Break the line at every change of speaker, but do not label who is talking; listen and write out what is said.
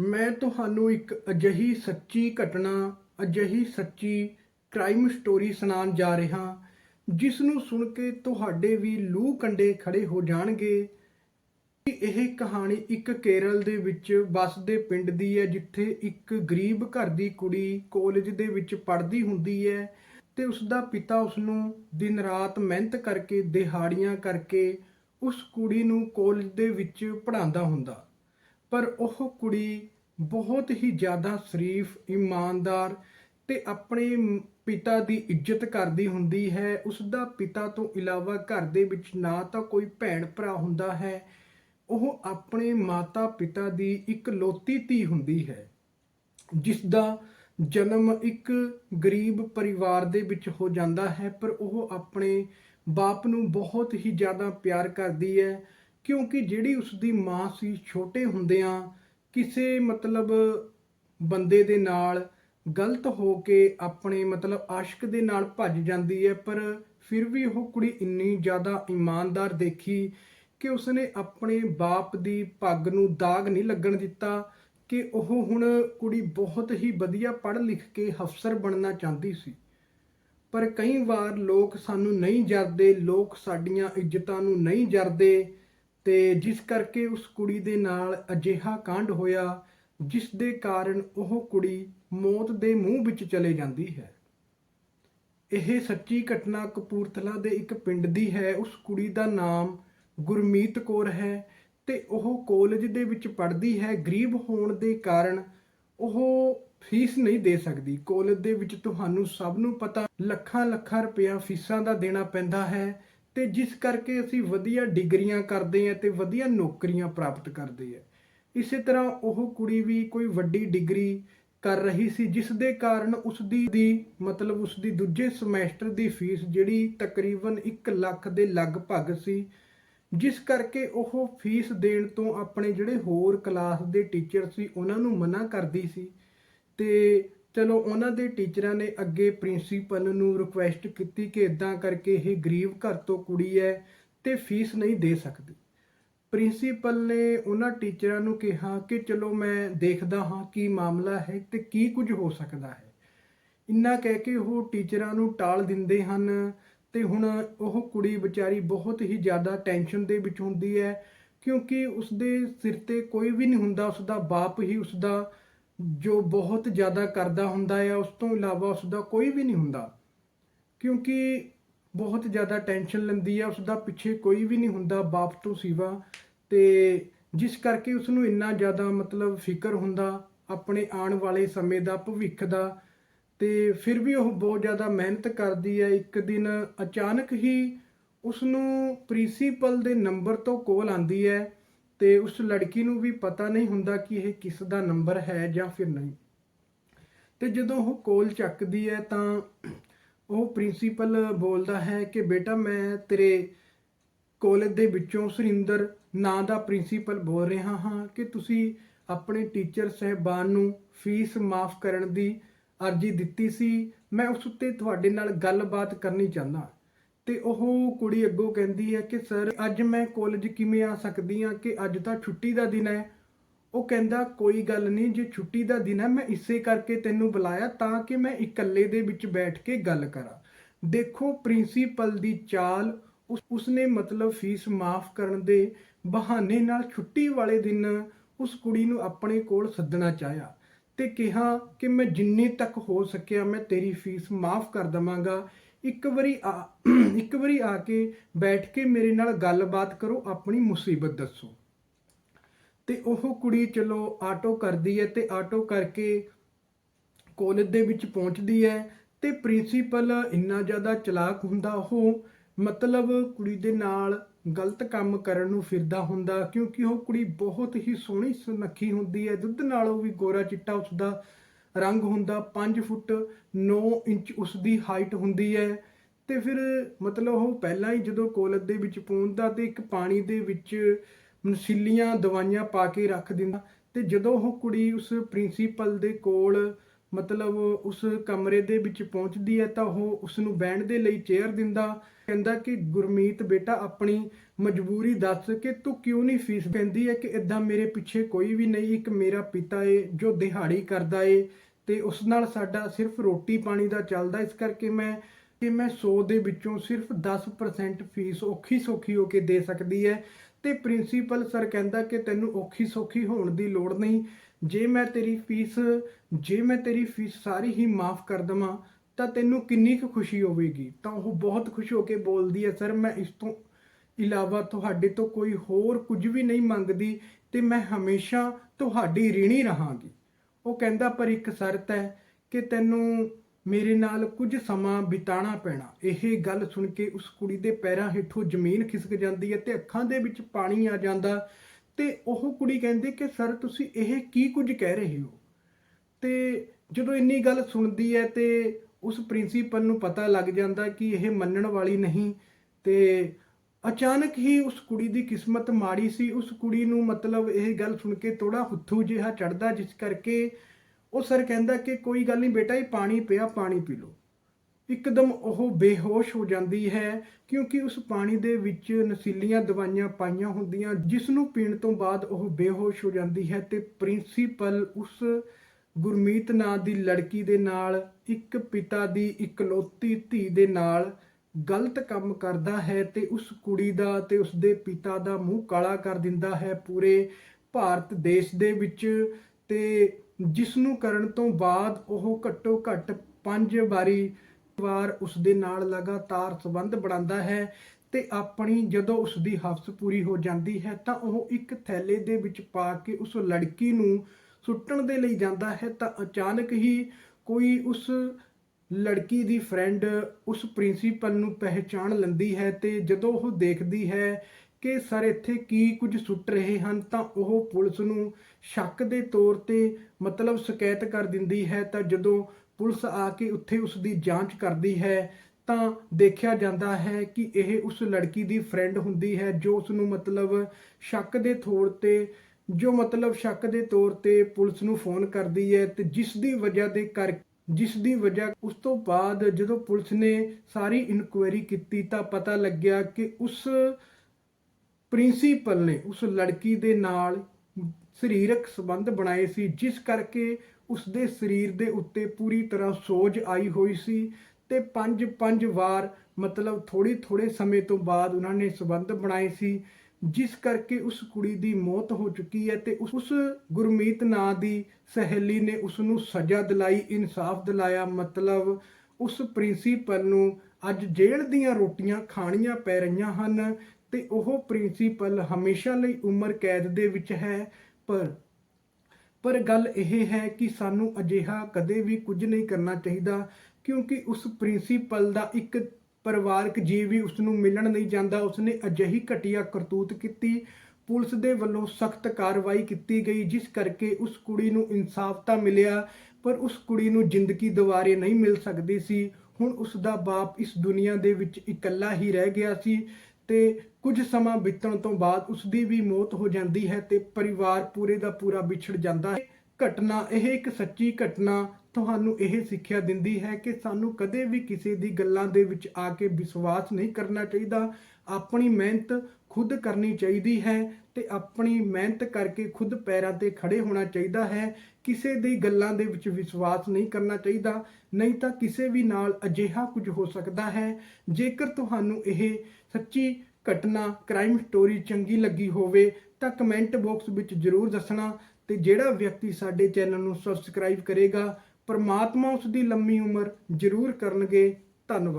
ਮੈਂ ਤੁਹਾਨੂੰ ਇੱਕ ਅਜਿਹੀ ਸੱਚੀ ਘਟਨਾ, ਅਜਿਹੀ ਸੱਚੀ ਕ੍ਰਾਈਮ ਸਟੋਰੀ ਸੁਣਾਉਣ ਜਾ ਰਿਹਾ ਜਿਸ ਨੂੰ ਸੁਣ ਕੇ ਤੁਹਾਡੇ ਵੀ ਲੂ ਕੰਡੇ ਖੜੇ ਹੋ ਜਾਣਗੇ। ਕਿ ਇਹ ਕਹਾਣੀ ਇੱਕ ਕੇਰਲ ਦੇ ਵਿੱਚ ਵੱਸਦੇ ਪਿੰਡ ਦੀ ਹੈ, ਜਿੱਥੇ ਇੱਕ ਗਰੀਬ ਘਰ ਦੀ ਕੁੜੀ ਕਾਲਜ ਦੇ ਵਿੱਚ ਪੜ੍ਹਦੀ ਹੁੰਦੀ ਹੈ ਤੇ ਉਸ ਦਾ ਪਿਤਾ ਉਸ ਨੂੰ ਦਿਨ ਰਾਤ ਮਿਹਨਤ ਕਰਕੇ, ਦਿਹਾੜੀਆਂ ਕਰਕੇ ਉਸ ਕੁੜੀ ਨੂੰ ਕਾਲਜ ਦੇ ਵਿੱਚ ਪੜ੍ਹਾਉਂਦਾ ਹੁੰਦਾ। ਪਰ ਉਹ ਕੁੜੀ ਬਹੁਤ ਹੀ ਜ਼ਿਆਦਾ ਸ਼ਰੀਫ, ਇਮਾਨਦਾਰ ਤੇ ਆਪਣੇ ਪਿਤਾ ਦੀ ਇੱਜ਼ਤ ਕਰਦੀ ਹੁੰਦੀ ਹੈ। ਉਸ ਦਾ ਪਿਤਾ ਤੋਂ ਇਲਾਵਾ ਘਰ ਦੇ ਵਿੱਚ ਨਾ ਤਾਂ ਕੋਈ ਭੈਣ ਭਰਾ ਹੁੰਦਾ ਹੈ। ਉਹ ਆਪਣੇ ਮਾਤਾ ਪਿਤਾ ਦੀ ਇੱਕ ਲੋਤੀ ਧੀ ਹੁੰਦੀ ਹੈ ਜਿਸ ਦਾ ਜਨਮ ਇੱਕ ਗਰੀਬ ਪਰਿਵਾਰ ਦੇ ਵਿੱਚ ਹੋ ਜਾਂਦਾ ਹੈ, ਪਰ ਉਹ ਆਪਣੇ ਬਾਪ ਨੂੰ ਬਹੁਤ ਹੀ ਜ਼ਿਆਦਾ ਪਿਆਰ ਕਰਦੀ ਹੈ। ਕਿਉਂਕਿ ਜਿਹੜੀ ਉਸ ਦੀ ਮਾਂ ਸੀ, ਛੋਟੇ ਹੁੰਦਿਆਂ ਕਿਸੇ ਮਤਲਬ ਬੰਦੇ ਦੇ ਨਾਲ ਗਲਤ ਹੋ ਕੇ ਆਪਣੇ ਮਤਲਬ ਆਸ਼ਕ ਦੇ ਨਾਲ ਭੱਜ ਜਾਂਦੀ ਹੈ, ਪਰ ਫਿਰ ਵੀ ਉਹ ਕੁੜੀ ਇੰਨੀ ਜ਼ਿਆਦਾ ਇਮਾਨਦਾਰ ਦੇਖੀ ਕਿ ਉਸਨੇ ਆਪਣੇ ਬਾਪ ਦੀ ਪੱਗ ਨੂੰ ਦਾਗ ਨਹੀਂ ਲੱਗਣ ਦਿੱਤਾ ਕਿ ਉਹ ਹੁਣ ਕੁੜੀ ਬਹੁਤ ਹੀ ਵਧੀਆ ਪੜ੍ਹ ਲਿਖ ਕੇ ਅਫਸਰ ਬਣਨਾ ਚਾਹੁੰਦੀ ਸੀ। ਪਰ ਕਈ ਵਾਰ ਲੋਕ ਸਾਨੂੰ ਨਹੀਂ ਜਰਦੇ, ਲੋਕ ਸਾਡੀਆਂ ਇੱਜ਼ਤਾਂ ਨੂੰ ਨਹੀਂ ਜਰਦੇ ਤੇ ਜਿਸ ਕਰਕੇ ਉਸ ਕੁੜੀ ਦੇ ਨਾਲ ਅਜਿਹਾ ਕਾਂਡ ਹੋਇਆ, ਜਿਸ ਦੇ ਕਾਰਨ ਉਹ ਕੁੜੀ ਮੌਤ ਦੇ ਮੂੰਹ ਵਿੱਚ ਚਲੇ ਜਾਂਦੀ ਹੈ। ਇਹ ਸੱਚੀ ਘਟਨਾ ਕਪੂਰਥਲਾ ਦੇ ਇੱਕ ਪਿੰਡ ਦੀ ਹੈ। ਉਸ ਕੁੜੀ ਦਾ ਨਾਮ ਗੁਰਮੀਤ ਕੌਰ ਹੈ ਤੇ ਉਹ ਕਾਲਜ ਦੇ ਵਿੱਚ ਪੜ੍ਹਦੀ ਹੈ। ਗਰੀਬ ਹੋਣ ਦੇ ਕਾਰਨ ਉਹ ਫੀਸ ਨਹੀਂ ਦੇ ਸਕਦੀ। ਕਾਲਜ ਦੇ ਵਿੱਚ ਤੁਹਾਨੂੰ ਸਭ ਨੂੰ ਪਤਾ ਲੱਖਾਂ ਲੱਖਾਂ ਰੁਪਇਆ ਫੀਸਾਂ ਦਾ ਦੇਣਾ ਪੈਂਦਾ ਹੈ। ਤੇ ਜਿਸ ਕਰਕੇ ਅਸੀਂ ਵਧੀਆ ਡਿਗਰੀਆਂ ਕਰਦੇ ਹਾਂ ਤੇ ਵਧੀਆ ਨੌਕਰੀਆਂ ਪ੍ਰਾਪਤ ਕਰਦੇ ਹਾਂ। ਇਸੇ ਤਰ੍ਹਾਂ ਉਹ ਕੁੜੀ ਵੀ ਕੋਈ ਵੱਡੀ ਡਿਗਰੀ ਕਰ ਰਹੀ ਸੀ ਜਿਸ ਦੇ ਕਾਰਨ ਉਸ ਦੀ ਦੀ ਮਤਲਬ ਉਸ ਦੀ ਦੂਜੇ ਸਮੈਸਟਰ ਦੀ ਫੀਸ ਜਿਹੜੀ ਤਕਰੀਬਨ 1 ਲੱਖ ਦੇ ਲਗਭਗ ਸੀ, ਜਿਸ ਕਰਕੇ ਉਹ ਫੀਸ ਦੇਣ ਤੋਂ ਆਪਣੇ ਜਿਹੜੇ ਹੋਰ ਕਲਾਸ ਦੇ ਟੀਚਰ ਸੀ, ਉਹਨਾਂ ਨੂੰ ਮਨਾ ਕਰਦੀ ਸੀ। ਤੇ ਚਲੋ, ਉਹਨਾਂ ਦੇ ਟੀਚਰਾਂ ਨੇ ਅੱਗੇ ਪ੍ਰਿੰਸੀਪਲ ਨੂੰ ਰਿਕੁਐਸਟ ਕੀਤੀ ਕਿ ਇਦਾਂ ਕਰਕੇ ਇਹ ਗਰੀਬ ਘਰ ਤੋਂ ਕੁੜੀ ਹੈ ਤੇ ਫੀਸ ਨਹੀਂ ਦੇ ਸਕਦੀ। ਪ੍ਰਿੰਸੀਪਲ ਨੇ ਉਹਨਾਂ ਟੀਚਰਾਂ ਨੂੰ ਕਿਹਾ ਕਿ ਚਲੋ, ਮੈਂ ਦੇਖਦਾ ਹਾਂ ਕੀ ਮਾਮਲਾ ਹੈ ਤੇ ਕੀ ਕੁਝ ਹੋ ਸਕਦਾ ਹੈ। ਇੰਨਾ ਕਹਿ ਕੇ ਉਹ ਟੀਚਰਾਂ ਨੂੰ ਟਾਲ ਦਿੰਦੇ ਹਨ ਤੇ ਹੁਣ ਉਹ ਕੁੜੀ ਵਿਚਾਰੀ ਬਹੁਤ ਹੀ ਜ਼ਿਆਦਾ ਟੈਨਸ਼ਨ ਦੇ ਵਿੱਚ ਹੁੰਦੀ ਹੈ ਕਿਉਂਕਿ ਉਸਦੇ ਸਿਰ ਤੇ ਕੋਈ ਵੀ ਨਹੀਂ ਹੁੰਦਾ, ਉਸਦਾ ਬਾਪ ਹੀ ਉਸਦਾ ਜੋ ਬਹੁਤ ਜ਼ਿਆਦਾ ਕਰਦਾ ਹੁੰਦਾ ਹੈ, ਉਸ ਤੋਂ ਇਲਾਵਾ ਉਸਦਾ ਕੋਈ ਵੀ ਨਹੀਂ ਹੁੰਦਾ। ਕਿਉਂਕਿ ਬਹੁਤ ਜ਼ਿਆਦਾ ਟੈਨਸ਼ਨ ਲੈਂਦੀ ਹੈ, ਉਸਦਾ ਪਿੱਛੇ ਕੋਈ ਵੀ ਨਹੀਂ ਹੁੰਦਾ, ਬਾਪ ਤੋਂ ਸਿਵਾ। ਤੇ ਜਿਸ ਕਰਕੇ ਉਸ ਨੂੰ ਇੰਨਾ ਜ਼ਿਆਦਾ ਮਤਲਬ ਫਿਕਰ ਹੁੰਦਾ, ਆਪਣੇ ਆਉਣ ਵਾਲੇ ਸਮੇਂ ਦਾ, ਭਵਿੱਖ ਦਾ। ਤੇ ਫਿਰ ਵੀ ਉਹ ਬਹੁਤ ਜ਼ਿਆਦਾ ਮਿਹਨਤ ਕਰਦੀ ਹੈ। ਇੱਕ ਦਿਨ ਅਚਾਨਕ ਹੀ ਉਸ ਨੂੰ ਪ੍ਰਿੰਸੀਪਲ ਦੇ ਨੰਬਰ ਤੋਂ ਕਾਲ ਆਂਦੀ ਹੈ। ਤੇ ਉਸ ਲੜਕੀ ਨੂੰ ਵੀ ਪਤਾ ਨਹੀਂ ਹੁੰਦਾ ਕਿ ਇਹ ਕਿਸ ਦਾ ਨੰਬਰ ਹੈ ਜਾਂ ਫਿਰ ਨਹੀਂ। ਤੇ ਜਦੋਂ ਉਹ ਕੋਲ ਚੱਕਦੀ ਹੈ ਤਾਂ ਉਹ ਪ੍ਰਿੰਸੀਪਲ ਬੋਲਦਾ ਹੈ ਕਿ ਬੇਟਾ ਮੈਂ ਤੇਰੇ ਕਾਲਜ ਦੇ ਵਿੱਚੋਂ ਸੁਰਿੰਦਰ ਨਾਂ ਦਾ ਪ੍ਰਿੰਸੀਪਲ ਬੋਲ ਰਿਹਾ ਹਾਂ ਕਿ ਤੁਸੀਂ ਆਪਣੇ ਟੀਚਰ ਸਹਿਬਾਨ ਨੂੰ ਫੀਸ ਮਾਫ ਕਰਨ ਦੀ ਅਰਜ਼ੀ ਦਿੱਤੀ ਸੀ। ਮੈਂ ਉਸ ਉੱਤੇ ਤੁਹਾਡੇ ਨਾਲ ਗੱਲਬਾਤ ਕਰਨੀ ਚਾਹੁੰਦਾ ਤੇ ਉਹ ਕੁੜੀ ਅੱਗੋਂ ਕਹਿੰਦੀ ਹੈ ਕਿ, ਸਰ, ਅੱਜ ਮੈਂ ਕਾਲਜ ਕਿਵੇਂ ਆ ਸਕਦੀ ਹਾਂ ਕਿ ਅੱਜ ਤਾਂ ਛੁੱਟੀ ਦਾ ਦਿਨ ਹੈ? ਉਹ ਕਹਿੰਦਾ, ਕੋਈ ਗੱਲ ਨਹੀਂ, ਜੇ ਛੁੱਟੀ ਦਾ ਦਿਨ ਹੈ, ਮੈਂ ਇਸੇ ਕਰਕੇ ਤੈਨੂੰ ਬੁਲਾਇਆ ਤਾਂ ਕਿ ਮੈਂ ਇਕੱਲੇ ਦੇ ਵਿੱਚ ਬੈਠ ਕੇ ਗੱਲ ਕਰਾਂ। ਦੇਖੋ, ਪ੍ਰਿੰਸੀਪਲ ਦੀ ਚਾਲ, ਉਸ, ਉਸਨੇ ਮਤਲਬ ਫੀਸ ਮਾਫ ਕਰਨ ਦੇ ਬਹਾਨੇ ਨਾਲ ਛੁੱਟੀ ਵਾਲੇ ਦਿਨ ਉਸ ਕੁੜੀ ਨੂੰ ਆਪਣੇ ਕੋਲ ਸੱਦਣਾ ਚਾਹਿਆ ਤੇ ਕਿਹਾ ਕਿ, ਮੈਂ ਜਿੰਨੇ ਤੱਕ ਹੋ ਸਕਿਆ, ਮੈਂ ਤੇਰੀ ਫੀਸ ਮਾਫ ਕਰ ਦਵਾਂਗਾ। ਇੱਕ ਵਾਰੀ ਆ, ਇੱਕ ਵਾਰੀ ਆ ਕੇ ਬੈਠ ਕੇ ਮੇਰੇ ਨਾਲ ਗੱਲਬਾਤ ਕਰੋ, ਆਪਣੀ ਮੁਸੀਬਤ ਦੱਸੋ। ਤੇ ਉਹ ਕੁੜੀ ਚਲੋ ਆਟੋ ਕਰਦੀ ਹੈ ਤੇ ਆਟੋ ਕਰਕੇ ਕਾਲਜ ਦੇ ਵਿੱਚ ਪਹੁੰਚਦੀ ਹੈ ਤੇ ਪ੍ਰਿੰਸੀਪਲ ਇੰਨਾ ਜ਼ਿਆਦਾ ਚਲਾਕ ਹੁੰਦਾ, ਉਹ ਮਤਲਬ ਕੁੜੀ ਦੇ ਨਾਲ ਗਲਤ ਕੰਮ ਕਰਨ ਨੂੰ ਫਿਰਦਾ ਹੁੰਦਾ, ਕਿਉਂਕਿ ਉਹ ਕੁੜੀ ਬਹੁਤ ਹੀ ਸੋਹਣੀ ਸੁਨੱਖੀ ਹੁੰਦੀ ਹੈ, ਦੁੱਧ ਨਾਲੋਂ ਵੀ ਗੋਰਾ ਚਿੱਟਾ ਉਸਦਾ ਰੰਗ ਹੁੰਦਾ 5 ਫੁੱਟ 9 ਇੰਚ ਉਸਦੀ ਹਾਈਟ ਹੁੰਦੀ ਹੈ। ਤੇ ਫਿਰ ਮਤਲਬ ਉਹ ਪਹਿਲਾਂ ਹੀ ਜਦੋਂ ਕਾਲਜ ਦੇ ਵਿੱਚ ਪਹੁੰਚਦਾ ਤੇ ਇੱਕ ਪਾਣੀ ਦੇ ਵਿੱਚ ਨਸ਼ੀਲੀਆਂ ਦਵਾਈਆਂ ਪਾ ਕੇ ਰੱਖ ਦਿੰਦਾ। ਤੇ ਜਦੋਂ ਉਹ ਕੁੜੀ ਉਸ ਪ੍ਰਿੰਸੀਪਲ ਦੇ ਕੋਲ ਮਤਲਬ ਉਸ ਕਮਰੇ ਦੇ ਵਿੱਚ ਪਹੁੰਚਦੀ ਹੈ ਤਾਂ ਉਹ ਉਸ ਨੂੰ ਬਹਿਣ ਦੇ ਲਈ ਚੇਅਰ ਦਿੰਦਾ, ਕਹਿੰਦਾ ਕਿ ਗੁਰਮੀਤ ਬੇਟਾ ਆਪਣੀ ਮਜਬੂਰੀ ਦੱਸ ਕਿ ਤੂੰ ਕਿਉਂ ਨਹੀਂ ਫੀਸ ਕਹਿੰਦੀ ਹੈ ਕਿ ਇਦਾਂ ਮੇਰੇ ਪਿੱਛੇ ਕੋਈ ਵੀ ਨਹੀਂ, ਇੱਕ ਮੇਰਾ ਪਿਤਾ ਏ ਜੋ ਦਿਹਾੜੀ ਕਰਦਾ ਏ ਤੇ ਉਸ ਨਾਲ ਸਾਡਾ ਸਿਰਫ ਰੋਟੀ ਪਾਣੀ ਦਾ ਚੱਲਦਾ ਇਸ ਕਰਕੇ ਮੈਂ, ਕਿ ਮੈਂ 100 ਦੇ ਵਿੱਚੋਂ ਸਿਰਫ 10% ਫੀਸ ਔਖੀ ਸੌਖੀ ਹੋ ਕੇ ਦੇ ਸਕਦੀ ਹੈ ਤੇ ਪ੍ਰਿੰਸੀਪਲ ਸਰ ਕਹਿੰਦਾ ਕਿ ਤੈਨੂੰ ਔਖੀ ਸੌਖੀ ਹੋਣ ਦੀ ਲੋੜ ਨਹੀਂ ਜੇ ਮੈਂ ਤੇਰੀ ਫੀਸ, ਜੇ ਮੈਂ ਤੇਰੀ ਫੀਸ ਸਾਰੀ ਹੀ ਮਾਫ ਕਰ ਦਵਾਂ, ਤਾਂ ਤੈਨੂੰ ਕਿੰਨੀ ਕੁ ਖੁਸ਼ੀ ਹੋਵੇਗੀ? ਤਾਂ ਉਹ ਬਹੁਤ ਖੁਸ਼ ਹੋ ਕੇ ਬੋਲਦੀ ਹੈ, ਸਰ, ਮੈਂ ਇਸ ਤੋਂ ਇਲਾਵਾ ਤੁਹਾਡੇ ਤੋਂ ਕੋਈ ਹੋਰ ਕੁਝ ਵੀ ਨਹੀਂ ਮੰਗਦੀ ਤੇ ਮੈਂ ਹਮੇਸ਼ਾ ਤੁਹਾਡੀ ਰੀਣੀ ਰਹਾਂਗੀ। ਉਹ ਕਹਿੰਦਾ, ਪਰ ਇੱਕ ਸ਼ਰਤ ਹੈ ਕਿ ਤੈਨੂੰ ਮੇਰੇ ਨਾਲ ਕੁਝ ਸਮਾਂ ਬਿਤਾਣਾ ਪੈਣਾ। ਇਹ ਗੱਲ ਸੁਣ ਕੇ ਉਸ ਕੁੜੀ ਦੇ ਪੈਰਾਂ ਹੇਠੋਂ ਜ਼ਮੀਨ ਖਿਸਕ ਜਾਂਦੀ ਹੈ ਤੇ ਅੱਖਾਂ ਦੇ ਵਿੱਚ ਪਾਣੀ ਆ ਜਾਂਦਾ ਤੇ ਉਹ ਕੁੜੀ ਕਹਿੰਦੀ ਕਿ, ਸਰ, ਤੁਸੀਂ ਇਹ ਕੀ ਕੁਝ ਕਹਿ ਰਹੇ ਹੋ? ਤੇ ਜਦੋਂ ਇੰਨੀ ਗੱਲ ਸੁਣਦੀ ਹੈ ਤੇ ਉਸ ਪ੍ਰਿੰਸੀਪਲ ਨੂੰ ਪਤਾ ਲੱਗ ਜਾਂਦਾ ਕਿ ਇਹ ਮੰਨਣ ਵਾਲੀ ਨਹੀਂ ਤੇ ਅਚਾਨਕ ਹੀ ਉਸ ਕੁੜੀ ਦੀ ਕਿਸਮਤ ਮਾੜੀ ਸੀ। ਉਸ ਕੁੜੀ ਨੂੰ ਮਤਲਬ ਇਹ ਗੱਲ ਸੁਣ ਕੇ ਥੋੜਾ ਹੁੱਥੂ ਜਿਹਾ ਚੜਦਾ ਜਿਸ ਕਰਕੇ ਉਹ ਸਰ ਕਹਿੰਦਾ ਕਿ, ਕੋਈ ਗੱਲ ਨਹੀਂ ਬੇਟਾ, ਇਹ ਪਾਣੀ ਪਿਆ, ਪਾਣੀ ਪੀ ਲਓ। ਇੱਕਦਮ ਉਹ ਬੇਹੋਸ਼ ਹੋ ਜਾਂਦੀ ਹੈ, ਕਿਉਂਕਿ ਉਸ ਪਾਣੀ ਦੇ ਵਿੱਚ ਨਸ਼ੀਲੀਆਂ ਦਵਾਈਆਂ ਪਾਈਆਂ ਹੁੰਦੀਆਂ, ਜਿਸ ਨੂੰ ਪੀਣ ਤੋਂ ਬਾਅਦ ਉਹ ਬੇਹੋਸ਼ ਹੋ ਜਾਂਦੀ ਹੈ ਤੇ ਪ੍ਰਿੰਸੀਪਲ ਉਸ ਗੁਰਮੀਤ ਨਾਂ ਦੀ ਲੜਕੀ ਦੇ ਨਾਲ, ਇੱਕ ਪਿਤਾ ਦੀ ਇਕਲੌਤੀ ਧੀ ਦੇ ਨਾਲ ਗਲਤ ਕੰਮ ਕਰਦਾ ਹੈ ਤੇ ਉਸ ਕੁੜੀ ਦਾ ਤੇ ਉਸ ਦੇ ਪਿਤਾ ਦਾ ਮੂੰਹ ਕਾਲਾ ਕਰ ਦਿੰਦਾ ਹੈ ਪੂਰੇ ਭਾਰਤ ਦੇਸ਼ ਦੇ ਵਿੱਚ ਤੇ ਜਿਸ ਨੂੰ ਕਰਨ ਤੋਂ ਬਾਅਦ ਉਹ ਘੱਟੋ ਘੱਟ ਪੰਜ ਵਾਰੀ ਵਾਰ ਉਸ ਦੇ ਨਾਲ ਲਗਾਤਾਰ ਸੰਬੰਧ ਬਣਾਉਂਦਾ ਹੈ ਤੇ ਆਪਣੀ ਜਦੋਂ ਉਸ ਦੀ ਹਫਸ ਪੂਰੀ ਹੋ ਜਾਂਦੀ ਹੈ ਤਾਂ ਉਹ ਇੱਕ ਥੈਲੇ ਦੇ ਵਿੱਚ ਪਾ ਕੇ ਉਸ ਲੜਕੀ ਨੂੰ ਸੁੱਟਣ ਦੇ ਲਈ ਜਾਂਦਾ ਹੈ ਤਾਂ ਅਚਾਨਕ ਹੀ ਕੋਈ ਉਸ ਲੜਕੀ ਦੀ ਫਰੈਂਡ ਉਸ ਪ੍ਰਿੰਸੀਪਲ ਨੂੰ ਪਹਿਚਾਣ ਲੈਂਦੀ ਹੈ ਤੇ ਜਦੋਂ ਉਹ ਦੇਖਦੀ ਹੈ ਕਿ ਸਰ ਇੱਥੇ ਕੀ ਕੁਝ ਸੁੱਟ ਰਹੇ ਹਨ ਤਾਂ ਉਹ ਪੁਲਿਸ ਨੂੰ ਸ਼ੱਕ ਦੇ ਤੌਰ ਤੇ ਮਤਲਬ ਸ਼ਿਕਾਇਤ ਕਰ ਦਿੰਦੀ ਹੈ ਤਾਂ ਜਦੋਂ ਪੁਲਿਸ ਆ ਕੇ ਉੱਥੇ ਉਸ ਦੀ ਜਾਂਚ ਕਰਦੀ ਹੈ, ਤਾਂ ਦੇਖਿਆ ਜਾਂਦਾ ਹੈ ਕਿ ਇਹ ਉਸ ਲੜਕੀ ਦੀ ਫਰੈਂਡ ਹੁੰਦੀ ਹੈ ਜੋ ਉਸ ਨੂੰ ਮਤਲਬ ਸ਼ੱਕ ਦੇ ਤੌਰ ਤੇ, ਜੋ ਮਤਲਬ ਸ਼ੱਕ ਦੇ ਤੌਰ ਤੇ ਪੁਲਿਸ ਨੂੰ ਫੋਨ ਕਰਦੀ ਹੈ ਤੇ ਜਿਸ ਦੀ ਵਜ੍ਹਾ ਦੇ ਕਰ, ਜਿਸ ਦੀ ਵਜ੍ਹਾ ਉਸ ਤੋਂ ਬਾਅਦ ਜਦੋਂ ਪੁਲਿਸ ਨੇ ਸਾਰੀ ਇਨਕੁਆਇਰੀ ਕੀਤੀ ਤਾਂ ਪਤਾ ਲੱਗਿਆ ਕਿ ਉਸ ਪ੍ਰਿੰਸੀਪਲ ਨੇ ਉਸ ਲੜਕੀ ਦੇ ਨਾਲ ਸਰੀਰਕ ਸੰਬੰਧ ਬਣਾਏ ਸੀ, ਜਿਸ ਕਰਕੇ ਉਸ ਦੇ ਸਰੀਰ ਦੇ ਉੱਤੇ ਪੂਰੀ ਤਰ੍ਹਾਂ ਸੋਜ ਆਈ ਹੋਈ ਸੀ ਤੇ ਪੰਜ ਪੰਜ ਵਾਰ, ਮਤਲਬ ਥੋੜੀ ਥੋੜੇ ਸਮੇਂ ਤੋਂ ਬਾਅਦ ਉਹਨਾਂ ਨੇ ਸੰਬੰਧ ਬਣਾਏ ਸੀ, ਜਿਸ ਕਰਕੇ ਉਸ ਕੁੜੀ ਦੀ ਮੌਤ ਹੋ ਚੁੱਕੀ ਹੈ ਤੇ ਉਸ ਉਸ ਗੁਰਮੀਤ ਨਾਂ ਦੀ ਸਹੇਲੀ ਨੇ ਉਸ ਨੂੰ ਸਜ਼ਾ ਦਿਲਾਈ, ਇਨਸਾਫ ਦਿਲਾਇਆ, ਮਤਲਬ ਉਸ ਪ੍ਰਿੰਸੀਪਲ ਨੂੰ ਅੱਜ ਜੇਲ੍ਹ ਦੀਆਂ ਰੋਟੀਆਂ ਖਾਣੀਆਂ ਪੈ ਰਹੀਆਂ ਹਨ ਤੇ ਉਹ ਪ੍ਰਿੰਸੀਪਲ ਹਮੇਸ਼ਾ ਲਈ ਉਮਰ ਕੈਦ ਦੇ ਵਿੱਚ ਹੈ, ਪਰ ਪਰ ਗੱਲ ਇਹ ਹੈ ਕਿ ਸਾਨੂੰ ਅਜਿਹਾ ਕਦੇ ਵੀ ਕੁਝ ਨਹੀਂ ਕਰਨਾ ਚਾਹੀਦਾ, ਕਿਉਂਕਿ ਉਸ ਪ੍ਰਿੰਸੀਪਲ ਦਾ ਇੱਕ ਪਰਿਵਾਰਕ ਜੀਵ ਵੀ ਉਸ ਨੂੰ ਮਿਲਣ ਨਹੀਂ ਜਾਂਦਾ। ਉਸਨੇ ਅਜਿਹੀ ਘਟੀਆ ਕਰਤੂਤ ਕੀਤੀ। ਪੁਲਿਸ ਦੇ ਵੱਲੋਂ ਸਖਤ ਕਾਰਵਾਈ ਕੀਤੀ ਗਈ, ਜਿਸ ਕਰਕੇ ਉਸ ਕੁੜੀ ਨੂੰ ਇਨਸਾਫ ਤਾਂ ਮਿਲਿਆ, ਪਰ ਉਸ ਕੁੜੀ ਨੂੰ ਜ਼ਿੰਦਗੀ ਦੁਬਾਰੇ ਨਹੀਂ ਮਿਲ ਸਕਦੀ ਸੀ। ਹੁਣ ਉਸ ਦਾ ਬਾਪ ਇਸ ਦੁਨੀਆ ਦੇ ਵਿੱਚ ਇਕੱਲਾ ਹੀ ਰਹਿ ਗਿਆ ਸੀ। ਤੇ ਕੁਝ ਸਮਾਂ ਬੀਤਣ ਤੋਂ ਬਾਅਦ ਉਸ ਦੀ ਵੀ ਮੌਤ ਹੋ ਜਾਂਦੀ ਹੈ ਤੇ ਪਰਿਵਾਰ ਪੂਰੇ ਦਾ ਪੂਰਾ ਵਿਛੜ ਜਾਂਦਾ ਹੈ। ਘਟਨਾ ਇਹ ਇੱਕ ਸੱਚੀ ਘਟਨਾ ਤੁਹਾਨੂੰ ਇਹ ਸਿੱਖਿਆ ਦਿੰਦੀ ਹੈ ਕਿ ਸਾਨੂੰ ਕਦੇ ਵੀ ਕਿਸੇ ਦੀ ਗੱਲਾਂ ਦੇ ਵਿੱਚ ਆ ਕੇ ਵਿਸ਼ਵਾਸ ਨਹੀਂ ਕਰਨਾ ਚਾਹੀਦਾ। ਆਪਣੀ ਮਿਹਨਤ ਖੁਦ ਕਰਨੀ ਚਾਹੀਦੀ ਹੈ ਤੇ ਆਪਣੀ ਮਿਹਨਤ ਕਰਕੇ ਖੁਦ ਪੈਰਾਂ ਤੇ ਖੜੇ ਹੋਣਾ ਚਾਹੀਦਾ ਹੈ। ਕਿਸੇ ਦੀ ਗੱਲਾਂ ਦੇ ਵਿੱਚ ਵਿਸ਼ਵਾਸ ਨਹੀਂ ਕਰਨਾ ਚਾਹੀਦਾ, ਨਹੀਂ ਤਾਂ ਕਿਸੇ ਵੀ ਨਾਲ ਅਜਿਹਾ ਕੁਝ ਹੋ ਸਕਦਾ ਹੈ। ਜੇਕਰ ਤੁਹਾਨੂੰ ਇਹ ਸੱਚੀ ਘਟਨਾ ਕ੍ਰਾਈਮ ਸਟੋਰੀ ਚੰਗੀ ਲੱਗੀ ਹੋਵੇ, ਤਾਂ ਕਮੈਂਟ ਬਾਕਸ ਵਿੱਚ ਜ਼ਰੂਰ ਦੱਸਣਾ ਤੇ ਜਿਹੜਾ ਵਿਅਕਤੀ ਸਾਡੇ ਚੈਨਲ ਨੂੰ ਸਬਸਕ੍ਰਾਈਬ ਕਰੇਗਾ, ਪਰਮਾਤਮਾ ਉਸ ਦੀ ਲੰਮੀ ਉਮਰ ਜ਼ਰੂਰ ਕਰਨਗੇ। ਧੰਨਵਾਦ।